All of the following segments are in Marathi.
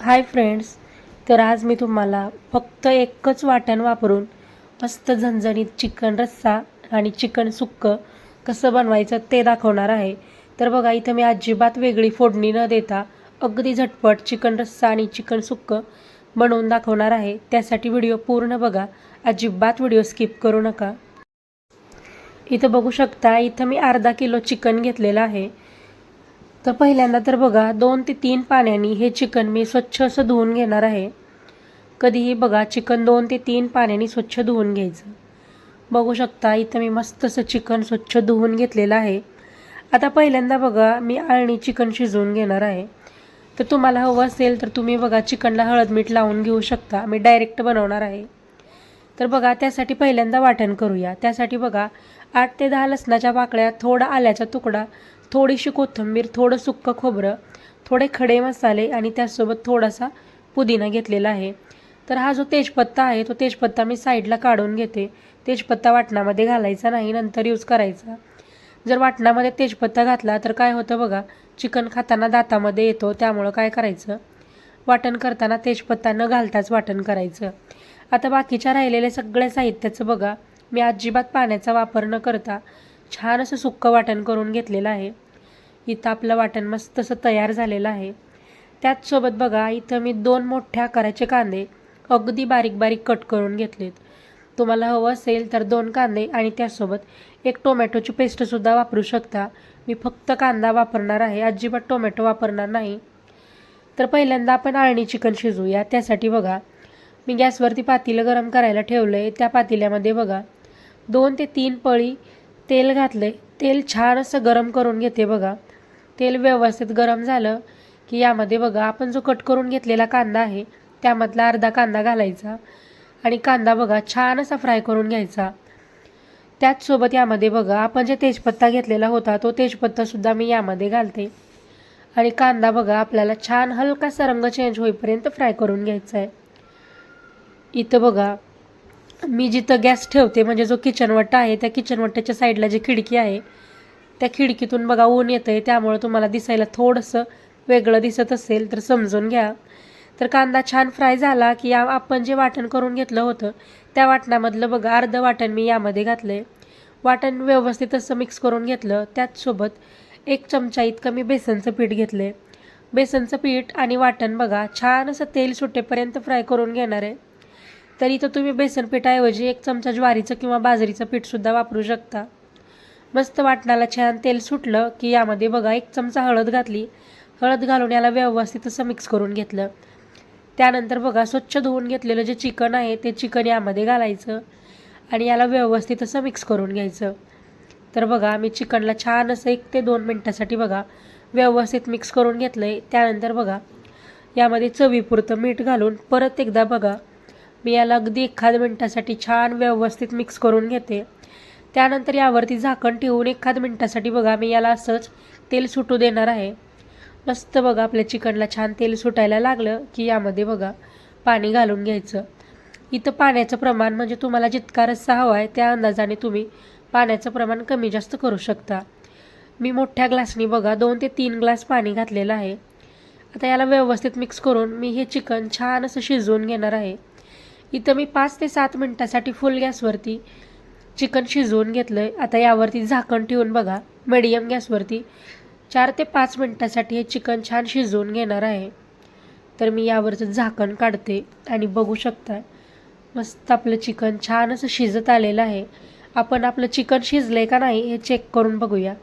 हाय फ्रेंड्स तर आज मी तुम्हाला फक्त एकच वाटण वापरून मस्त झणझणीत चिकन रस्सा आणि चिकन सुक्कं कसं बनवायचं ते दाखवणार आहे. तर बघा इथं मी अजिबात वेगळी फोडणी न देता अगदी झटपट चिकन रस्सा आणि चिकन सुक्कं बनवून दाखवणार आहे. त्यासाठी व्हिडिओ पूर्ण बघा अजिबात व्हिडिओ स्किप करू नका. इथं बघू शकता इथं मी अर्धा किलो चिकन घेतलेलं आहे. तर पहिल्यांदा तर बघा दोन ते तीन पाण्याने हे चिकन मी स्वच्छ असं धुवून घेणार आहे. कधीही बघा चिकन दोन ते तीन पाण्याने स्वच्छ धुवून घ्यायचं. बघू शकता इथं मी मस्त असं चिकन स्वच्छ धुवून घेतलेलं आहे. आता पहिल्यांदा बघा मी आळणी चिकन शिजवून घेणार आहे. तर तुम्हाला हवं असेल तर तुम्ही बघा चिकनला हळद मीठ लावून घेऊ शकता. मी डायरेक्ट बनवणार आहे. तर बघा त्यासाठी पहिल्यांदा वाटण करूया. त्यासाठी बघा आठ ते दहा लसणाच्या पाकळ्या थोडा आल्याचा तुकडा थोडीशी कोथिंबीर थोडं सुक्कं खोबरं थोडे खडे मसाले आणि त्यासोबत थोडासा पुदिना घेतलेला आहे. तर हा जो तेजपत्ता आहे तो तेजपत्ता मी साईडला काढून घेते. तेजपत्ता वाटणामध्ये घालायचा नाही नंतर यूज करायचा. जर वाटणामध्ये तेजपत्ता घातला तर काय होतं बघा चिकन खाताना दातामध्ये येतो त्यामुळं काय करायचं? वाटण करताना तेजपत्ता न घालताच वाटण करायचं. आता बाकीच्या राहिलेल्या सगळ्या साहित्याचं बघा मी अजिबात पाण्याचा वापर न करता छान असं सुक्कं वाटण करून घेतलेलं आहे. इथं आपलं वाटण मस्त असं तयार झालेलं आहे. त्याचसोबत बघा इथं मी दोन मोठ्या आकाराचे कांदे अगदी बारीक बारीक कट करून घेतलेत. तुम्हाला हवं असेल तर दोन कांदे आणि त्यासोबत एक टोमॅटोची पेस्टसुद्धा वापरू शकता. मी फक्त कांदा वापरणार आहे अजिबात टोमॅटो वापरणार नाही. तर पहिल्यांदा आपण आळणी चिकन शिजवूया त्यासाठी बघा मी गॅसवरती पातेलं गरम करायला ठेवलं आहे त्या पातेल्यामध्ये बघा दोन ते तीन पळी तेल घातले तेल छान असं गरम करून घेते बघा. तेल व्यवस्थित गरम झालं की यामध्ये बघा आपण जो कट करून घेतलेला कांदा आहे त्यामधला अर्धा कांदा घालायचा आणि कांदा बघा छान असा फ्राय करून घ्यायचा. त्याचसोबत यामध्ये बघा आपण जे तेजपत्ता घेतलेला होता तो तेजपत्तासुद्धा मी यामध्ये घालते. आणि कांदा बघा आपल्याला छान हलकासा रंग चेंज होईपर्यंत फ्राय करून घ्यायचा आहे इथं बघा मी जिथं गॅस ठेवते म्हणजे जो किचनवट्टा आहे त्या किचनवट्ट्याच्या साईडला जी खिडकी आहे त्या खिडकीतून बघा ऊन येतं आहे त्यामुळं तुम्हाला दिसायला थोडंसं वेगळं दिसत असेल तर समजून घ्या. तर कांदा छान फ्राय झाला की या आपण जे वाटण करून घेतलं होतं त्या वाटणामधलं बघा अर्धं वाटण मी यामध्ये घातलं आहे वाटण व्यवस्थित असं मिक्स करून घेतलं त्याचसोबत एक चमचा इतकं मी बेसनचं पीठ घेतलं आहे बेसनचं पीठ आणि वाटण बघा छान असं तेल सुटेपर्यंत फ्राय करून घेणार आहे. तर इथं तुम्ही बेसन पिठाऐवजी एक चमचा ज्वारीचं किंवा बाजरीचं पीठसुद्धा वापरू शकता. मस्त वाटणाला छान तेल सुटलं की यामध्ये बघा एक चमचा हळद घातली. हळद घालून याला व्यवस्थित असं मिक्स करून घेतलं. त्यानंतर बघा स्वच्छ धुवून घेतलेलं जे चिकन आहे ते चिकन यामध्ये घालायचं आणि याला व्यवस्थित असं मिक्स करून घ्यायचं. तर बघा मी चिकनला छान असं एक ते दोन मिनटासाठी बघा व्यवस्थित मिक्स करून घेतलं आहे त्यानंतर बघा यामध्ये चवीपुरतं मीठ घालून परत एकदा बघा मी याला अगदी एखाद मिनटासाठी छान व्यवस्थित मिक्स करून घेते. त्यानंतर यावरती झाकण ठेवून एखाद मिनटासाठी बघा मी याला असंच तेल सुटू देणार आहे. मस्त बघा आपल्या चिकनला छान तेल सुटायला लागलं की यामध्ये बघा पाणी घालून घ्यायचं. इथं पाण्याचं प्रमाण म्हणजे तुम्हाला जितका रस्सा हवा आहे त्या अंदाजाने तुम्ही पाण्याचं प्रमाण कमी जास्त करू शकता. मी मोठ्या ग्लासनी बघा दोन ते तीन ग्लास पाणी घातलेलं आहे. आता याला व्यवस्थित मिक्स करून मी हे चिकन छान असं शिजवून घेणार आहे. इथं मी पाच ते सात मिनटासाठी फुल गॅसवरती चिकन शिजवून घेतलं आहे आता यावरती झाकण ठेवून बघा. मिडियम गॅसवरती चार ते पाच मिनटासाठी हे चिकन छान शिजवून घेणार आहे. तर मी यावरचं झाकण काढते आणि बघू शकता मस्त आपलं चिकन छान असं शिजत आलेलं आहे. आपण आपलं चिकन शिजलं आहे का नाही हे चेक करून बघूया.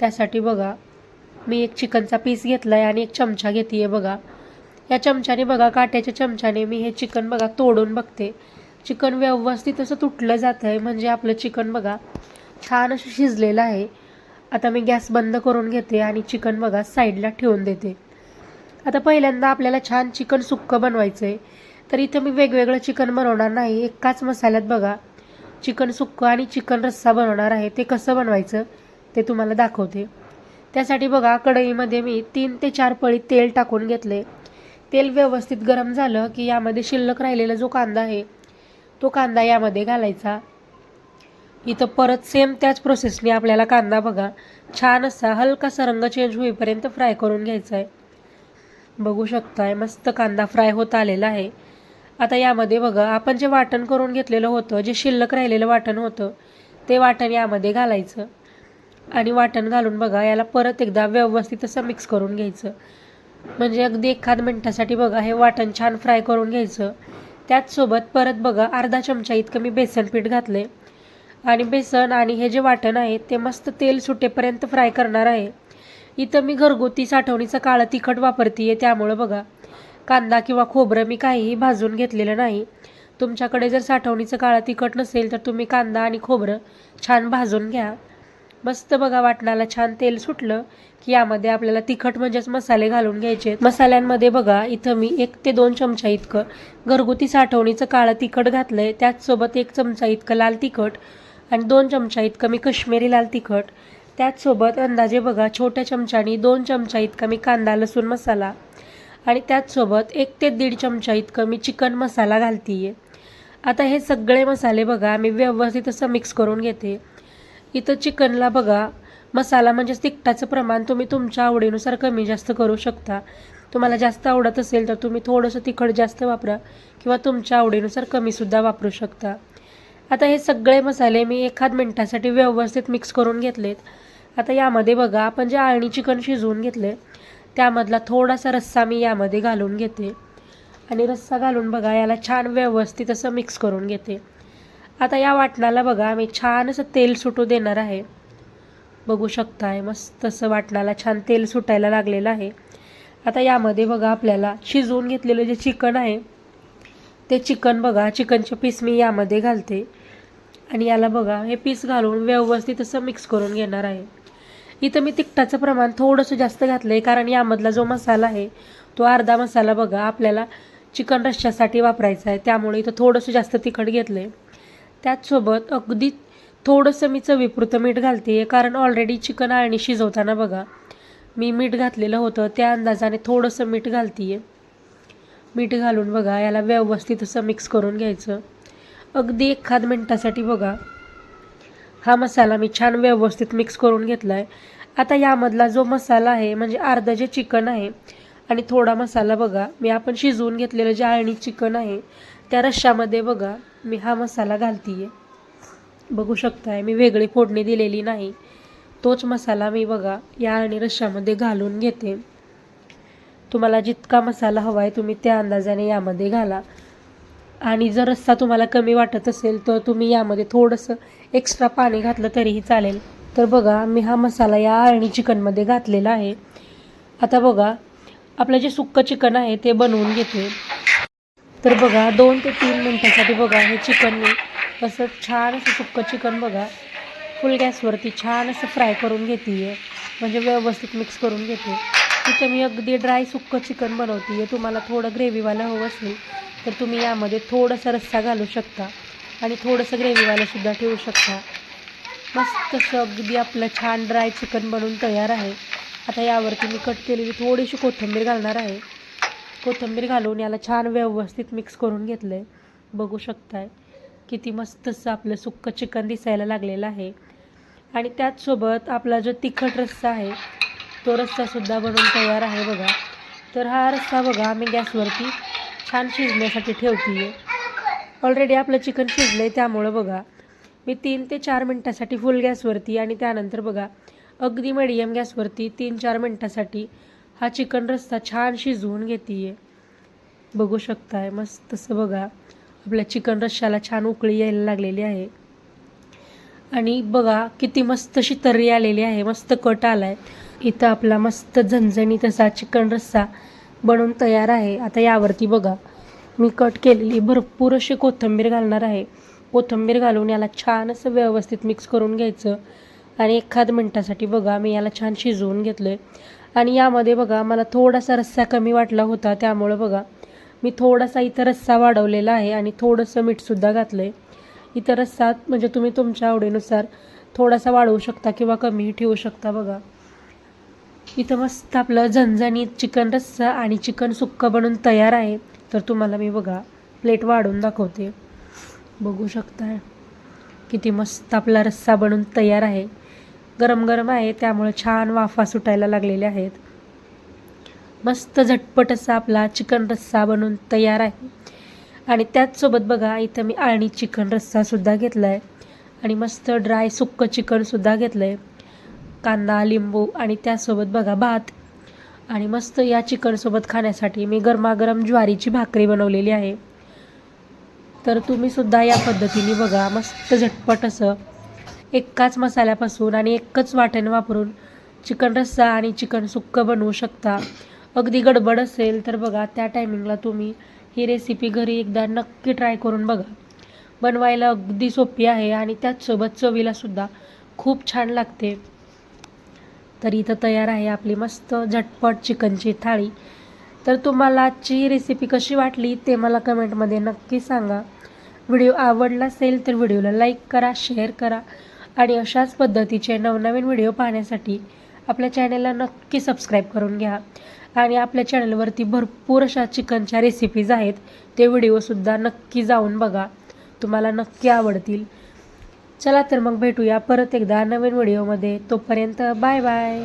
त्यासाठी बघा मी एक चिकनचा पीस घेतला आहे आणि एक चमचा घेते आहे बघा. या चमच्याने बघा काट्याच्या चमच्याने मी हे चिकन बघा तोडून बघते. चिकन व्यवस्थित असं तुटलं जातं आहे म्हणजे आपलं चिकन बघा छान असं शिजलेलं आहे. आता मी गॅस बंद करून घेते आणि चिकन बघा साईडला ठेवून देते. आता पहिल्यांदा आपल्याला छान चिकन सुक्कं बनवायचं आहे तर इथं मी वेगवेगळं चिकन बनवणार नाही एकाच मसाल्यात बघा. चिकन सुक्कं आणि चिकन रस्सा बनवणार आहे ते कसं बनवायचं ते तुम्हाला दाखवते. त्यासाठी बघा कढईमध्ये मी तीन ते चार पळी तेल टाकून घेतले तेल व्यवस्थित गरम झालं की यामध्ये शिल्लक राहिलेला जो कांदा आहे तो कांदा यामध्ये घालायचा. इथं परत सेम त्याच प्रोसेसने आपल्याला कांदा बघा छान असा हलकासा रंग चेंज होईपर्यंत फ्राय करून घ्यायचा आहे बघू शकताय मस्त कांदा फ्राय होत आलेला आहे. आता यामध्ये बघा आपण जे वाटण करून घेतलेलं होतं जे शिल्लक राहिलेलं वाटण होतं ते वाटण यामध्ये घालायचं. आणि वाटण घालून बघा याला परत एकदा व्यवस्थित असं मिक्स करून घ्यायचं. म्हणजे अगदी एखाद मिनटासाठी बघा हे वाटण छान फ्राय करून घ्यायचं. त्याचसोबत परत बघा अर्धा चमचा इतकं मी बेसन पीठ घातलं आणि बेसन आणि हे जे वाटण आहे ते मस्त तेल सुटेपर्यंत फ्राय करणार आहे. इथं मी घरगुती साठवणीचं काळं तिखट वापरते आहे त्यामुळं बघा. कांदा किंवा खोबरं मी काहीही भाजून घेतलेलं नाही. तुमच्याकडे जर साठवणीचं काळं तिखट नसेल तर तुम्ही कांदा आणि खोबरं छान भाजून घ्या. मस्त बघा वाटणाला छान तेल सुटलं की यामध्ये आपल्याला तिखट म्हणजेच मसाले घालून घ्यायचे. मसाल्यांमध्ये बघा इथं मी एक ते दोन चमचा इतकं घरगुती साठवणीचं काळं तिखट घातलं आहे त्याचसोबत एक चमचा इतकं लाल तिखट आणि दोन चमचा इतकं मी कश्मीरी लाल तिखट. त्याचसोबत अंदाजे बघा छोट्या चमच्यानी दोन चमचा इतका मी कांदा लसूण मसाला आणि त्याचसोबत एक ते दीड चमचा इतकं मी चिकन मसाला घालते आहे आता हे सगळे मसाले बघा मी व्यवस्थित असं मिक्स करून घेते. इथं चिकनला बघा. मसाला म्हणजेच तिखटाचं प्रमाण तुम्ही तुमच्या आवडीनुसार कमी जास्त करू शकता. तुम्हाला जास्त आवडत असेल तर तुम्ही थोडंसं तिखट जास्त वापरा किंवा तुमच्या आवडीनुसार कमीसुद्धा वापरू शकता. आता हे सगळे मसाले मी एखाद मिनटासाठी व्यवस्थित मिक्स करून घेतलेत. आता यामध्ये बघा आपण जे आळणी चिकन शिजवून घेतले त्यामधला थोडासा रस्सा मी यामध्ये घालून घेते. आणि रस्सा घालून बघा याला छान व्यवस्थित असं मिक्स करून घेते. आता या वाटणाला बघा आम्ही छान असं तेल सुटू देणार आहे. बघू शकताय मस्त असं वाटणाला छान तेल सुटायला लागलेलं आहे. आता यामध्ये बघा आपल्याला शिजवून घेतलेलं जे चिकन आहे ते चिकन बघा चिकनचे पीस मी यामध्ये घालते. आणि याला बघा हे पीस घालून व्यवस्थित असं मिक्स करून घेणार आहे. इथं मी तिखटाचं प्रमाण थोडंसं जास्त घातलं आहे कारण यामधला जो मसाला आहे तो अर्धा मसाला बघा आपल्याला चिकन रश्श्यासाठी वापरायचा आहे. त्यामुळे इथं थोडंसं जास्त तिखट घेतलं आहे त्याचसोबत अगदी थोडंसं मी चवीपुरतं मीठ घालते आहे कारण ऑलरेडी चिकन आळणी शिजवताना बघा. मी मीठ घातलेलं होतं त्या अंदाजाने थोडंसं मीठ घालते आहे मीठ घालून बघा याला व्यवस्थित असं मिक्स करून घ्यायचं. अगदी एखाद मिनटासाठी बघा. हा मसाला मी छान व्यवस्थित मिक्स करून घेतला आहे आता यामधला जो मसाला आहे म्हणजे अर्धं जे चिकन आहे आणि थोडा मसाला बघा. मी आपण शिजवून घेतलेलं जे आळणी चिकन आहे त्या रश्श्यामध्ये बघा. मी हा मसाला घालते आहे बघू शकताय मी वेगळी फोडणी दिलेली नाही. तोच मसाला मी बघा या आणि रश्श्यामध्ये घालून घेते. तुम्हाला जितका मसाला हवा आहे तुम्ही त्या अंदाजाने यामध्ये घाला. आणि जर रस्सा तुम्हाला कमी वाटत असेल तर तुम्ही यामध्ये थोडंसं एक्स्ट्रा पाणी घातलं तरीही चालेल. तर बघा मी हा मसाला या आळणी चिकनमध्ये घातलेला आहे. आता बघा आपलं जे सुक्कं चिकन आहे ते बनवून घेते. तर बघा दोन ते तीन मिनटासाठी बघा हे चिकन मी असं छान असं सुक्कं चिकन बघा. फुल गॅसवरती छान असं फ्राय म्हणजे करून घेते आहे म्हणजे व्यवस्थित मिक्स करून घेते. तिथं मी अगदी ड्राय सुक्कं चिकन बनवते आहे तुम्हाला थोडं ग्रेव्हीवालं हवं असेल तर तुम्ही यामध्ये थोडंसं रस्सा घालू शकता. आणि थोडंसं ग्रेव्हीवालंसुद्धा ठेवू शकता. मस्त असं अगदी आपलं छान ड्राय चिकन बनवून तयार आहे. आता यावरती मी कट केलेली थोडीशी कोथिंबीर घालणार आहे. कोथिंबीर घालून याला छान व्यवस्थित मिक्स करून घेतलं आहे बघू शकताय. किती मस्त असं आपलं सुक्कं चिकन दिसायला लागलेलं आहे. आणि त्याचसोबत आपला जो तिखट रस्सा आहे तो रस्सासुद्धा बनवून तयार आहे बघा. तर हा रस्सा बघा मी गॅसवरती छान शिजण्यासाठी ठेवते आहे ऑलरेडी आपलं चिकन शिजलं आहे त्यामुळं बघा. मी तीन ते चार मिनटासाठी फुल गॅसवरती आणि त्यानंतर बघा अगदी मिडियम गॅसवरती तीन चार मिनटासाठी हा चिकन रस्सा छान शिजवून घेते आहे बघू शकताय मस्त असं बघा. आपल्या चिकन रश्श्याला छान उकळी यायला लागलेली आहे. आणि बघा किती मस्त अशी तर्री आलेली आहे मस्त कट आला आहे इथं आपला मस्त झणझणीत असा चिकन रस्सा बनवून तयार आहे. आता यावरती बघा मी कट केलेली भरपूर अशी कोथिंबीर घालणार आहे. कोथिंबीर घालून याला छान असं व्यवस्थित मिक्स करून घ्यायचं. आणि एखाद मिनटासाठी बघा मी याला छान शिजवून घेतलं आहे आणि यामध्ये बघा मला थोडासा रस्सा कमी वाटला होता त्यामुळं बघा मी थोडासा इथं रस्सा वाढवलेला आहे आणि थोडंसं मीठसुद्धा घातलं आहे इथं रस्सा म्हणजे तुम्ही तुमच्या आवडीनुसार थोडासा वाढवू शकता किंवा कमीही ठेवू शकता बघा. इथं मस्त आपलं झणझणीत चिकन रस्सा आणि चिकन सुक्कं बनून तयार आहे. तर तुम्हाला मी बघा प्लेट वाढून दाखवते. बघू शकताय किती मस्त आपला रस्सा बनून तयार आहे. गरम गरम आहे त्यामुळे छान वाफा सुटायला लागलेल्या आहेत. मस्त झटपट असा आपला चिकन रस्सा बनून तयार आहे. आणि त्याचसोबत बघा इथं मी आळणी चिकन रस्सासुद्धा घेतला आहे आणि मस्त ड्राय सुक्कं चिकनसुद्धा घेतलं आहे कांदा लिंबू आणि त्यासोबत बघा भात. आणि मस्त या चिकनसोबत खाण्यासाठी मी गरमागरम ज्वारीची भाकरी बनवलेली आहे. तर तुम्हीसुद्धा या पद्धतीने बघा मस्त झटपट असं एकाच मसाल्यापासून आणि एकच वाटण वापरून चिकन रस्सा आणि चिकन सुक्कं बनवू शकता. अगदी गडबड असेल तर बघा त्या टायमिंगला तुम्ही ही रेसिपी घरी एकदा नक्की ट्राय करून बघा. बनवायला अगदी सोपी आहे आणि त्याचसोबत चवीलासुद्धा खूप छान लागते. तर इथं तयार आहे आपली मस्त झटपट चिकनची थाळी. तर तुम्हाला आजची ही रेसिपी कशी वाटली ते मला कमेंटमध्ये नक्की सांगा. व्हिडिओ आवडला असेल तर व्हिडिओला लाईक करा शेअर करा. आणि अशाच पद्धतीचे नवनवीन व्हिडिओ पाहण्यासाठी आपल्या चॅनलला नक्की सबस्क्राईब करून घ्या. आणि आपल्या चॅनलवरती भरपूर अशा चिकनच्या रेसिपीज आहेत ते व्हिडिओसुद्धा नक्की जाऊन बघा. तुम्हाला नक्की आवडतील. चला तर मग भेटूया परत एकदा नवीन व्हिडिओमध्ये. तोपर्यंत बाय बाय.